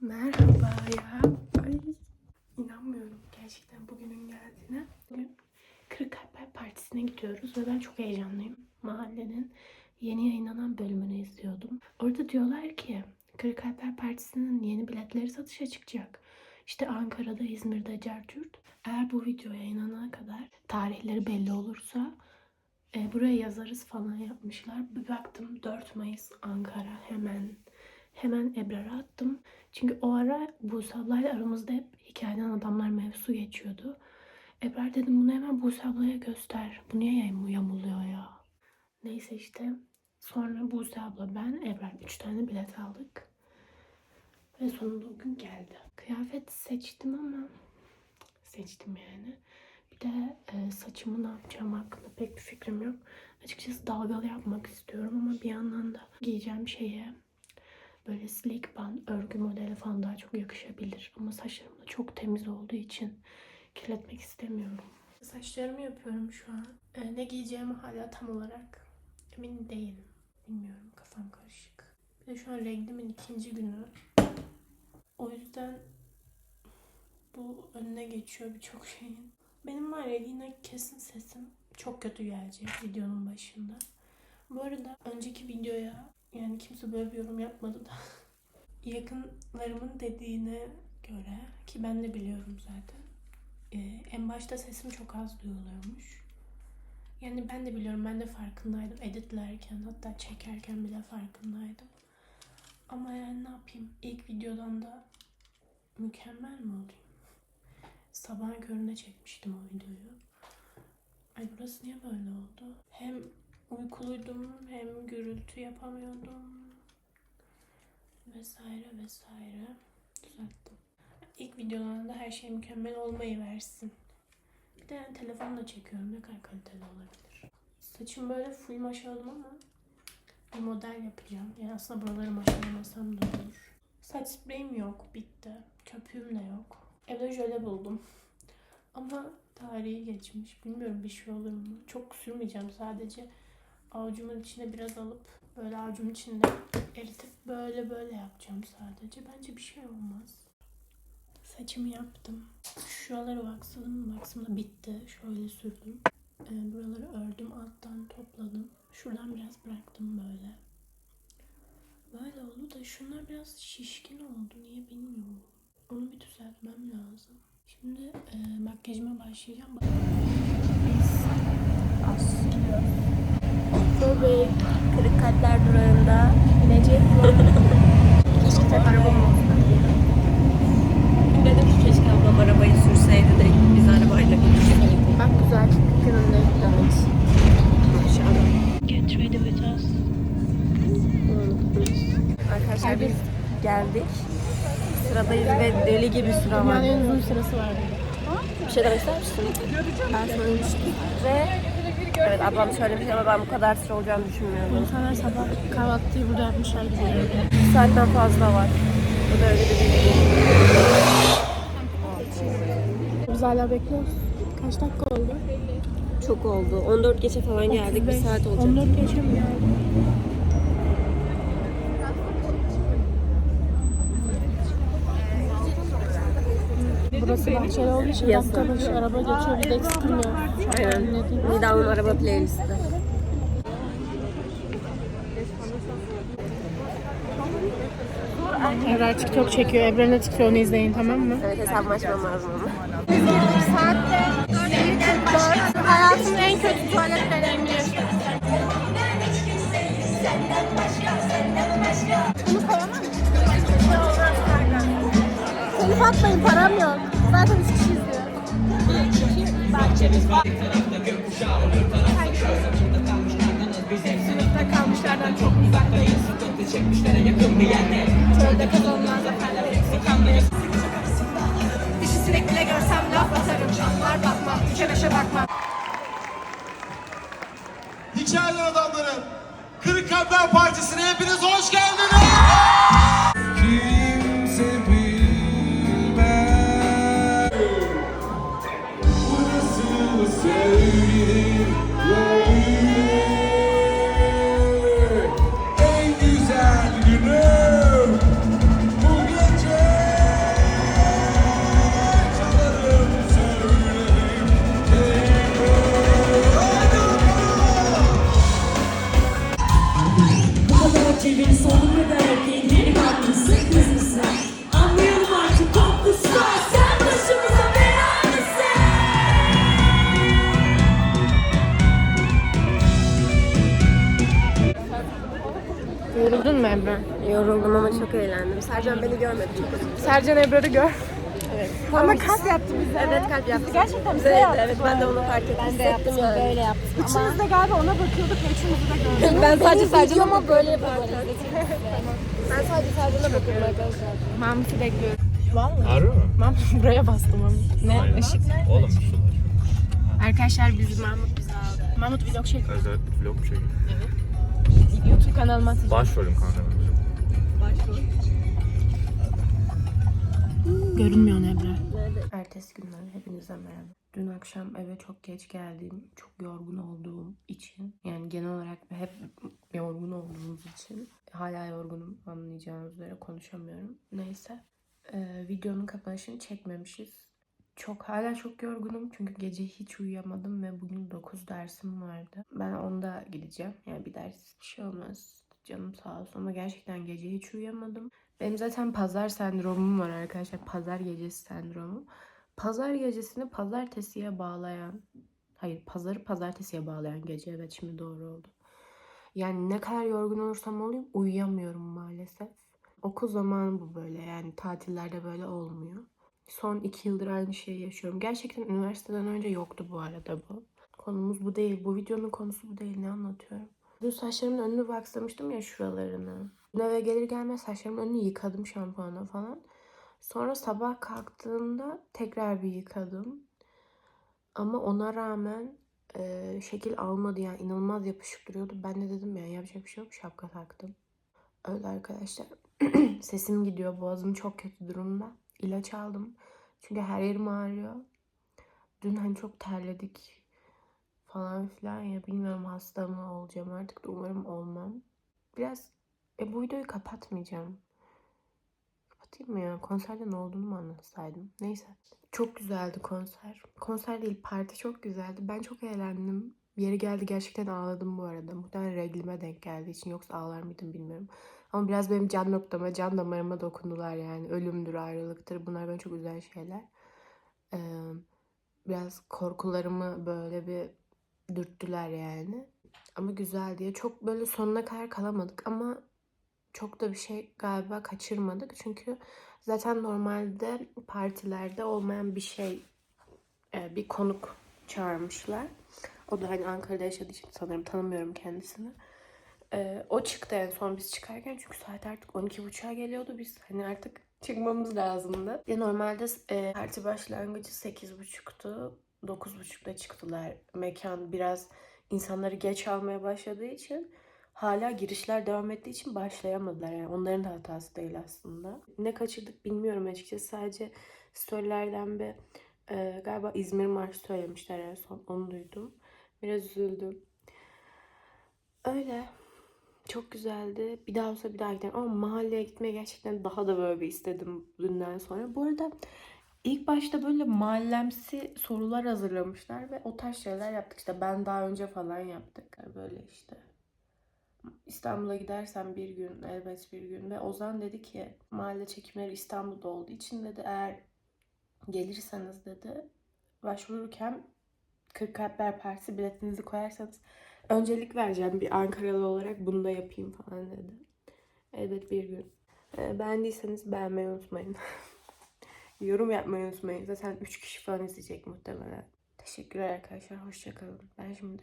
Merhaba ya. Ay inanmıyorum gerçekten bugünün geldiğine. Bugün Kırık Kalpler Partisi'ne gidiyoruz ve ben çok heyecanlıyım. Mahallenin yeni yayınlanan bölümünü izliyordum. Orada diyorlar ki Kırık Kalpler Partisi'nin yeni biletleri satışa çıkacak. İşte Ankara'da, İzmir'de, Cercurt. Eğer bu video yayınlanana kadar tarihleri belli olursa e, buraya yazarız falan yapmışlar. Bir baktım 4 Mayıs Ankara hemen hemen Ebrar'a attım. Çünkü o ara Buse ablayla aramızda hep hikayeden adamlar mevzusu geçiyordu. Ebrar dedim bunu hemen Buse ablaya göster. Bu niye yamuluyor ya? Neyse işte sonra Buse abla ben Ebrar üç tane bilet aldık. Ve sonunda o gün geldi. Kıyafet seçtim ama seçtim yani. Bir de e, saçımı ne yapacağım hakkında pek bir fikrim yok. Açıkçası dalgalı yapmak istiyorum ama bir yandan da giyeceğim şeye böyle slick band örgü modeli falan daha çok yakışabilir. Ama saçlarım da çok temiz olduğu için kirletmek istemiyorum. Saçlarımı yapıyorum şu an. Ee, ne giyeceğimi hala tam olarak emin değilim. Bilmiyorum kafam karışık. Bir de şu an reglimin ikinci günü. O yüzden bu önüne geçiyor birçok şeyin. Benim var ya yine kesin sesim çok kötü gelecek videonun başında. Bu arada önceki videoya yani kimse böyle bir yorum yapmadı da yakınlarımın dediğine göre ki ben de biliyorum zaten. e, en başta sesim çok az duyuluyormuş. Yani ben de biliyorum ben de farkındaydım editlerken hatta çekerken bile farkındaydım. Ama yani ne yapayım ilk videodan da mükemmel mi olayım? Sabah köründe çekmiştim o videoyu. Ay burası niye böyle oldu? Hem uykuluydum hem gürültü yapamıyordum. Vesaire vesaire. Düzelttim. İlk videolarında her şey mükemmel olmayı versin. Bir de telefonla çekiyorum. Ne kadar kaliteli olabilir. Saçım böyle full maşaladım ama bir model yapacağım. Yani aslında buraları maşalamasam da olur. Saç spreyim yok. Bitti. Köpüğüm de yok. Evde jöle buldum. Ama tarihi geçmiş. Bilmiyorum bir şey olur mu? Çok sürmeyeceğim sadece. Avucumun içine biraz alıp böyle avucumun içinde eritip böyle böyle yapacağım sadece. Bence bir şey olmaz. Saçımı yaptım. Şuraları vaksladım. Vaksım da bitti. Şöyle sürdüm. Ee, buraları ördüm. Alttan topladım. Şuradan biraz bıraktım böyle. Böyle oldu da şunlar biraz şişkin oldu. Niye bilmiyorum. Onu bir düzeltmem lazım. Şimdi e, makyajıma başlayacağım. Bebek Kırık Kalpler durağında inecek. keşke tek arabam olsa. Dedim ki keşke ablam arabayı sürseydi de biz arabayla gidecektik. Bak güzel gününde. Evet. Get ready with us. Arkadaşlar biz geldik. Sıradayız ve deli gibi sıra Dünyanın var. en uzun sırası var. Bir şey demek ister misin? Ben söylemiştim. Ve evet ablam söylemiş ama ben bu kadar sıra olacağını düşünmüyordum. İnsanlar sabah kahvaltıyı burada yapmışlar gibi. Bir saatten fazla var. Bu da öyle bir bilgi. Biz hala bekliyoruz. Kaç dakika oldu? Çok oldu. 14 geçe falan geldik. Bir 35. saat olacak. 14 geçe mi geldi? Burası bahçeli olduğu için Yasak. dakika başı araba geçiyor bir de eksilmiyor. Aynen. Nida'nın araba playlisti. Ebrar TikTok çekiyor. Ebrar'ın TikTok'unu izleyin tamam mı? Evet hesabımı açmam lazım ama. Saatte 4. Hayatımın en kötü tuvalet deneyimi yaşıyorum. Bunu koyamam mı? Telif atmayın param yok. Bahçemiz var. Sınıfta kalmışlardan çok uzaktayız. Çölde kazanılan zaferler eksik kalmayız. Dişi sinek bile görsem laf atarım. Anlar bakmam, üçe beşe bakmam. Hikayeler adamları Kırık Kalpler Partisi'ne hepiniz hoş geldiniz. Yoruldum ama çok eğlendim. Sercan beni görmedi çok. Sercan Ebrar'ı gör. Evet. Ama kalp yaptı bize. Evet kalp yaptı. Gerçekten bize yaptı. Evet ben de onu fark ettim. Ben de yaptım yani. Böyle yaptım. Üçümüz de galiba ona bakıyorduk ve üçümüzü de gördük. ben sadece Sercan'a Ama böyle yapıyorum. Ben sadece Sercan'a bakıyorum arkadaşlar. Mahmut'u bekliyorum. Harbi mi? Mahmut buraya bastım Mahmut. Ne? Işık. Oğlum şu var. Arkadaşlar biz Mahmut bizi aldı. Mahmut vlog çek. Özel vlog mu çekiyor? YouTube kanalıma atacağım. Başrolüm kanka. Görünmüyor Ebrar. Ertesi günden hepinize merhaba. Dün akşam eve çok geç geldiğim, çok yorgun olduğum için yani genel olarak hep yorgun olduğumuz için hala yorgunum anlayacağınız üzere konuşamıyorum. Neyse Ee, videonun kapanışını çekmemişiz. Çok hala çok yorgunum çünkü gece hiç uyuyamadım ve bugün 9 dersim vardı. Ben onda gideceğim. Yani bir ders bir şey olmaz. Canım sağ olsun ama gerçekten gece hiç uyuyamadım. Benim zaten pazar sendromum var arkadaşlar. Pazar gecesi sendromu. Pazar gecesini pazartesiye bağlayan, hayır pazarı pazartesiye bağlayan gece. Evet şimdi doğru oldu. Yani ne kadar yorgun olursam olayım uyuyamıyorum maalesef. Okul zamanı bu böyle yani tatillerde böyle olmuyor. Son iki yıldır aynı şeyi yaşıyorum. Gerçekten üniversiteden önce yoktu bu arada bu. Konumuz bu değil. Bu videonun konusu bu değil. Ne anlatıyorum? Dün saçlarımın önünü vakslamıştım ya şuralarını. Dün eve gelir gelmez saçlarımın önünü yıkadım şampuanla falan. Sonra sabah kalktığımda tekrar bir yıkadım. Ama ona rağmen e, şekil almadı yani inanılmaz yapışık duruyordu. Ben de dedim ya yapacak bir şey yok şapka taktım. Öyle arkadaşlar. Sesim gidiyor. Boğazım çok kötü durumda. İlaç aldım. Çünkü her yerim ağrıyor. Dün hani çok terledik falan filan ya bilmiyorum hasta mı olacağım artık da umarım olmam. Biraz e, bu videoyu kapatmayacağım. Kapatayım mı ya? Konserde ne olduğunu mu anlatsaydım? Neyse. Çok güzeldi konser. Konser değil parti çok güzeldi. Ben çok eğlendim. Yere geldi gerçekten ağladım bu arada. Muhtemelen reglime denk geldiği için yoksa ağlar mıydım bilmiyorum. Ama biraz benim can noktama, can damarıma dokundular yani. Ölümdür, ayrılıktır. Bunlar beni çok üzen şeyler. Ee, biraz korkularımı böyle bir dürttüler yani. Ama güzel diye. Çok böyle sonuna kadar kalamadık ama çok da bir şey galiba kaçırmadık. Çünkü zaten normalde partilerde olmayan bir şey bir konuk çağırmışlar. O da hani Ankara'da yaşadığı için sanırım tanımıyorum kendisini. E, o çıktı en son biz çıkarken çünkü saat artık 12.30'a geliyordu. Biz hani artık çıkmamız lazımdı. Ya normalde e, parti başlangıcı 8.30'tu. 9.30'da çıktılar. Mekan biraz insanları geç almaya başladığı için hala girişler devam ettiği için başlayamadılar. Yani onların da hatası değil aslında. Ne kaçırdık bilmiyorum açıkçası. Sadece storylerden bir e, galiba İzmir Marşı söylemişler en son. Onu duydum. Biraz üzüldüm. Öyle. Çok güzeldi. Bir daha olsa bir daha giderim. Ama mahalleye gitmeye gerçekten daha da böyle bir istedim dünden sonra. Bu arada ilk başta böyle mahallemsi sorular hazırlamışlar ve o tarz şeyler yaptık. İşte ben daha önce falan yaptık. Böyle işte. İstanbul'a gidersem bir gün, elbet bir gün. Ve Ozan dedi ki mahalle çekimleri İstanbul'da olduğu için dedi eğer gelirseniz dedi başvururken Kırk Kalpler Partisi biletinizi koyarsanız öncelik vereceğim bir Ankaralı olarak bunu da yapayım falan dedi. Elbet bir gün. Ee, beğendiyseniz beğenmeyi unutmayın. Yorum yapmayı unutmayın. Zaten 3 kişi falan izleyecek muhtemelen. Teşekkürler arkadaşlar. Hoşçakalın. Ben şimdi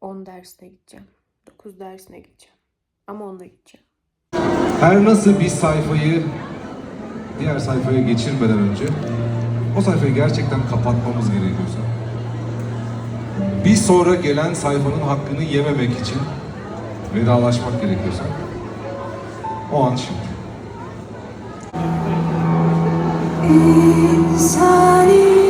10 dersine gideceğim. 9 dersine gideceğim. Ama onda gideceğim. Her nasıl bir sayfayı diğer sayfaya geçirmeden önce o sayfayı gerçekten kapatmamız gerekiyorsa bir sonra gelen sayfanın hakkını yememek için vedalaşmak gerekiyorsa o an şimdi. Sari